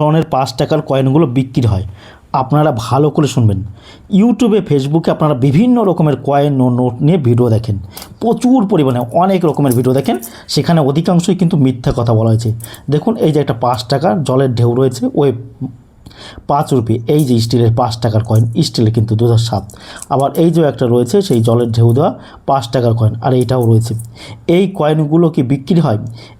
ধরনের পাঁচ টাকার কয়েনগুলো বিক্রি হয়। আপনারা ভালো করে শুনবেন। ইউটিউবে, ফেসবুকে আপনারা বিভিন্ন রকমের কয়েন ও নোট নিয়ে ভিডিও দেখেন। প্রচুর পরিমাণে অনেক রকমের ভিডিও দেখেন। সেখানে অধিকাংশই কিন্তু মিথ্যা কথা বলা হয়েছে। দেখুন, এই যে একটা পাঁচ টাকার জলের ঢেউ রয়েছে, ওই পাঁচ রুপি, এই যে স্টিলের পাঁচ টাকার কয়েন স্টিলের কিন্তু দু সাত। আবার এই যে একটা রয়েছে, সেই জলের ঢেউ দেওয়া পাঁচ টাকার কয়েন আর এইটাও রয়েছে। এই কয়েনগুলো কি বিক্রি হয়?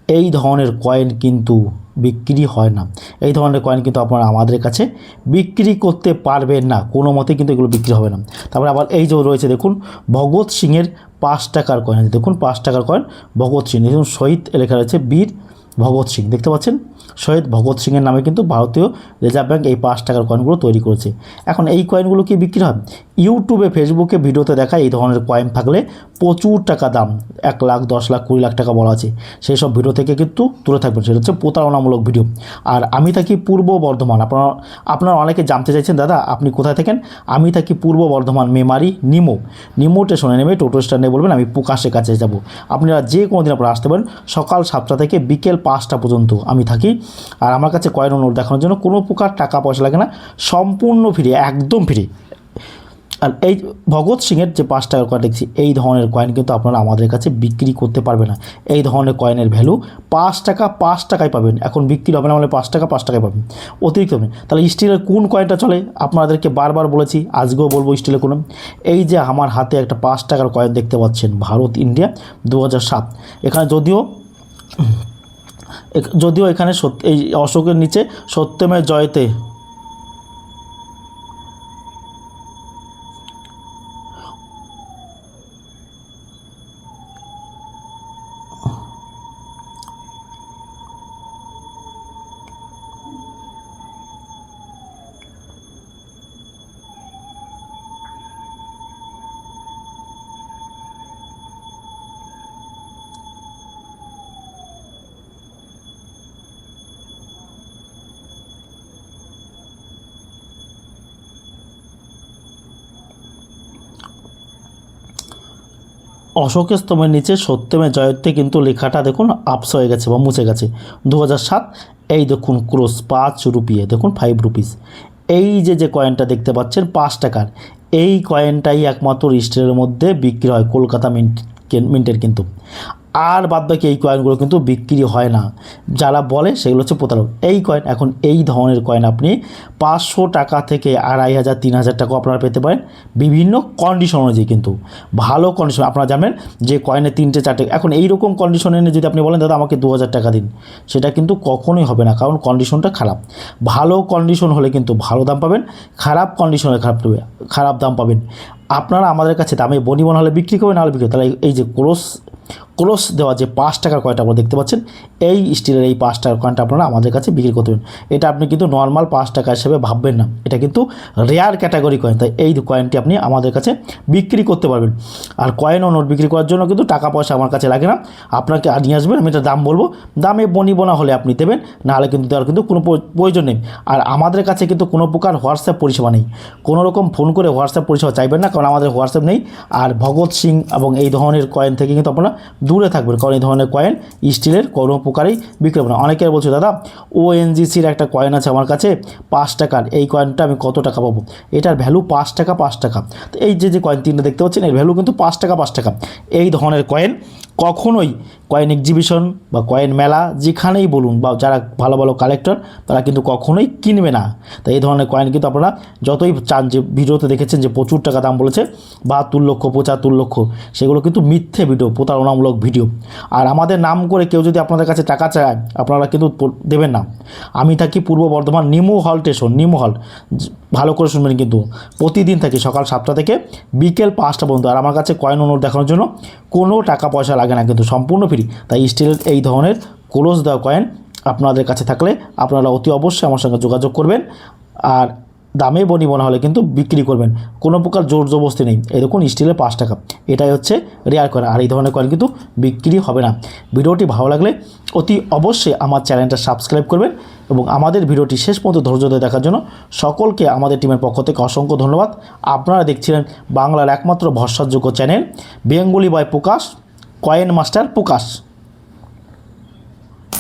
এই ধরনের কয়েন কিন্তু বিক্রি হয় না। এই ধরনের কয়েন কিন্তু আপনারা আমাদের কাছে বিক্রি করতে পারবেন না। কোনো মতে কিন্তু এগুলো বিক্রি হবে না। তারপরে আবার এই যে রয়েছে, দেখুন, ভগৎ সিংয়ের পাঁচ টাকার কয়েন দেখুন, পাঁচ টাকার কয়েন ভগৎ সিং। দেখুন, শহীদ লেখা রয়েছে বীর ভগৎ সিং। দেখতে পাচ্ছেন? শহীদ ভগৎ সিংয়ের নামে কিন্তু ভারতীয় রিজার্ভ ব্যাঙ্ক এই পাঁচ টাকার কয়েনগুলো তৈরি করেছে। এখন এই কয়েনগুলো কি বিক্রি হয়? ইউটিউবে, ফেসবুকে ভিডিওতে দেখা এই ধরনের কয়েন থাকলে প্রচুর টাকা দাম, এক লাখ, দশ লাখ, কুড়ি লাখ টাকা বলা আছে। সেই সব ভিডিও থেকে কিন্তু দূরে থাকবেন, সেটা হচ্ছে প্রতারণামূলক ভিডিও। আর আমি থাকি পূর্ব বর্ধমান। আপনারা আপনারা অনেকে জানতে চাইছেন, দাদা, আপনি কোথায় থাকেন? আমি থাকি পূর্ব বর্ধমান, মেমারি, নিমো। নিমো স্টেশনে নেমে টোটো স্ট্যান্ডে বলবেন, আমি প্রকাশের কাছে যাব। আপনারা যে কোনো দিন আপনারা আসতে পারেন, সকাল সাতটা থেকে বিকেল পাঁচটা পর্যন্ত আমি থাকি। আর আমার কাছে কয়েন নোট দেখানোর জন্য কোনো প্রকার টাকা পয়সা লাগে না, সম্পূর্ণ ফ্রি একদম ফ্রি আর এই ভগৎ সিংয়ের যে পাঁচ টাকার কয়েন দেখছি, এই ধরনের কয়েন কিন্তু আপনারা আমাদের কাছে বিক্রি করতে পারবে না। এই ধরনের কয়েনের ভ্যালু পাঁচ টাকা, পাঁচ টাকায় পাবেন। এখন বিক্রি হবে না মানে পাঁচ টাকা, পাঁচ টাকায় পাবেন। অতিরিক্ত হবে। তাহলে স্টিলের কোন কয়েনটা চলে? আপনাদেরকে বারবার বলেছি, আজকেও বলব স্টিলের কোনো। এই যে আমার হাতে একটা পাঁচ টাকার কয়েন দেখতে পাচ্ছেন, ভারত ইন্ডিয়া দু এখানে যদিও যদিও এখানে সত্য এই অশোকের নিচে সত্যমের জয়তে অশোকের স্তম্ভের নিচে সত্যমে জয়তে কিন্তু লেখাটা দেখুন আপস হয়ে গেছে বা মুছে গেছে। দু সাত এই দেখুন ক্রোস পাঁচ রুপিয়ে, দেখুন ফাইভ রুপিস এই যে যে কয়েনটা দেখতে পাচ্ছেন পাঁচ টাকার, এই কয়েনটাই একমাত্র স্টেলের মধ্যে বিক্রি হয় কলকাতা মিন্ট মিন্টের কিন্তু। আর বাদ বাকি এই কয়েনগুলো কিন্তু বিক্রি হয় না। যারা বলে সেগুলো হচ্ছে প্রতারক। এই কয়েন এখন এই ধরনের কয়েন আপনি পাঁচশো টাকা থেকে আড়াই হাজার, তিন হাজার টাকা আপনারা পেতে পারেন। বিভিন্ন কন্ডিশন অনুযায়ী কিন্তু। ভালো কন্ডিশন আপনারা জানেন যে কয়েনে তিনটে, চারটে, এখন এই রকম কন্ডিশনে এনে যদি আপনি বলেন, দাদা, আমাকে দু হাজার টাকা দিন। সেটা কিন্তু কখনোই হবে না, কারণ কন্ডিশনটা খারাপ। ভালো কন্ডিশন হলে কিন্তু ভালো দাম পাবেন, খারাপ কন্ডিশনে খারাপ খারাপ দাম পাবেন। আপনারা আমাদের কাছে দামে বনিবন হলে বিক্রি করবেন নাহলে বিক্রি। তাহলে এই যে ক্রোস ক্রোস দেওয়া যে পাঁচ টাকার কয়েনটা আপনারা দেখতে পাচ্ছেন, এই স্টিলের এই পাঁচ টাকার কয়েনটা আপনারা আমাদের কাছে বিক্রি করতে পারেন এটা আপনি কিন্তু নর্মাল পাঁচ টাকা হিসেবে ভাববেন না। এটা কিন্তু রেয়ার ক্যাটাগরি কয়েন তাই এই কয়েনটি আপনি আমাদের কাছে বিক্রি করতে পারবেন। আর কয়েন ও নোট বিক্রি করার জন্য কিন্তু টাকা পয়সা আমার কাছে লাগে না। আপনাকে নিয়ে আসবেন, আমি এটা দাম বলব। দামে বনিবনা হলে আপনি দেবেন, নাহলে কিন্তু দেওয়ার কিন্তু কোনো প্রয়- প্রয়োজন নেই। আর আমাদের কাছে কিন্তু কোনো প্রকার হোয়াটসঅ্যাপ পরিষেবা নেই। কোনো রকম ফোন করে হোয়াটসঅ্যাপ পরিষেবা চাইবেন না, কারণ আমাদের হোয়াটসঅ্যাপ নেই। আর ভগৎ সিং এবং এই ধরনের কয়েন থেকে কিন্তু আপনারা দূরে থাকবেন, কারণ এই ধরনের কয়েন স্টিলের কোনো প্রকারেই বিক্রি হবে না। অনেকে বলছে, দাদা ওএনজিসির এনজিসির একটা কয়েন আছে আমার কাছে, পাঁচ টাকার, এই কয়েনটা আমি কত টাকা পাবো? এটার ভ্যালু পাঁচ টাকা পাঁচ টাকা। তো এই যে যে কয়েন তিনটা দেখতে পাচ্ছেন, এর ভ্যালু কিন্তু পাঁচ টাকা পাঁচ টাকা। এই ধরনের কয়েন কখনোই কয়েন এক্সিবিশন বা কয়েন মেলা যেখানেই বলুন বা যারা ভালো ভালো কালেক্টর তারা কিন্তু কখনোই কিনবে না। তাই এই ধরনের কয়েন কিন্তু আপনারা যতই চান যে ভিডিওতে দেখেছেন যে প্রচুর টাকা দাম বলেছে, বাহাত্তর লক্ষ, পঁচাত্তর লক্ষ, সেগুলো কিন্তু মিথ্যে ভিডিও, প্রতারণামূলক ভিডিও। আর আমাদের নাম করে কেউ যদি আপনাদের কাছে টাকা চায়, আপনারা কিন্তু দেবেন না। আমি থাকি পূর্ব বর্ধমান নিমো হল স্টেশন, নিমু হল। ভালো করে শুনবেন কিন্তু। প্রতিদিন থাকি সকাল সাতটা থেকে বিকেল পাঁচটা পর্যন্ত। আর আমার কাছে কয়েন অনুর দেখানোর জন্য কোনো টাকা পয়সা লাগে না কিন্তু সম্পূর্ণ ফ্রি তাই স্টিলের এই ধরনের ক্লোজ দেওয়া কয়েন আপনাদের কাছে থাকলে আপনারা অতি অবশ্যই আমার সঙ্গে যোগাযোগ করবেন। আর দামে বনি বনা হলে কিন্তু বিক্রি করবেন। কোনো প্রকার জোর জবস্তি নেই। এই দেখুন স্টিলের পাঁচ টাকা। এটাই হচ্ছে রেয়ার কয়েন আর এই ধরনের কয়েন কিন্তু বিক্রি হবে না। ভিডিওটি ভালো লাগলে অতি অবশ্যই আমার চ্যানেলটা সাবস্ক্রাইব করবেন এবং আমাদের ভিডিওটি শেষ পর্যন্ত ধৈর্য ধরে দেখার জন্য সকলকে আমাদের টিমের পক্ষ থেকে অসংখ্য ধন্যবাদ। আপনারা দেখছিলেন বাংলার একমাত্র ভরসাযোগ্য channel Bengali boy Prakash coin master Prakash.